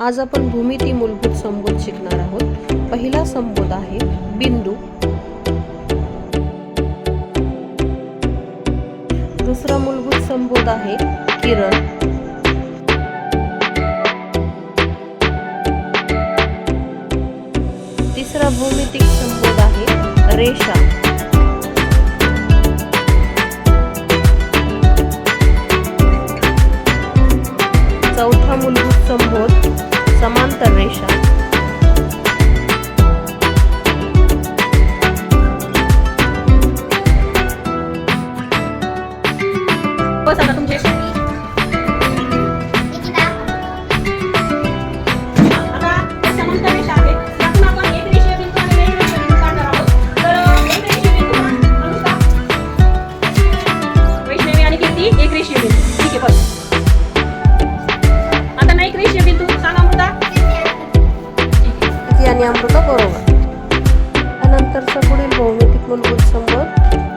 आज आपण भूमिती मूलभूत संबोध शिकणार आहोत. पहिला संबोध आहे बिंदू. दुसरा मूलभूत संबोध आहे किरण. तिसरा भूमितिक संबोध आहे रेषा. चौथा मूलभूत संबोध समांतर रेषा. आता तुमचे. आणि अमृता बरोबर. त्यानंतरचा पुढील भौमितिक मूलभूत संबंध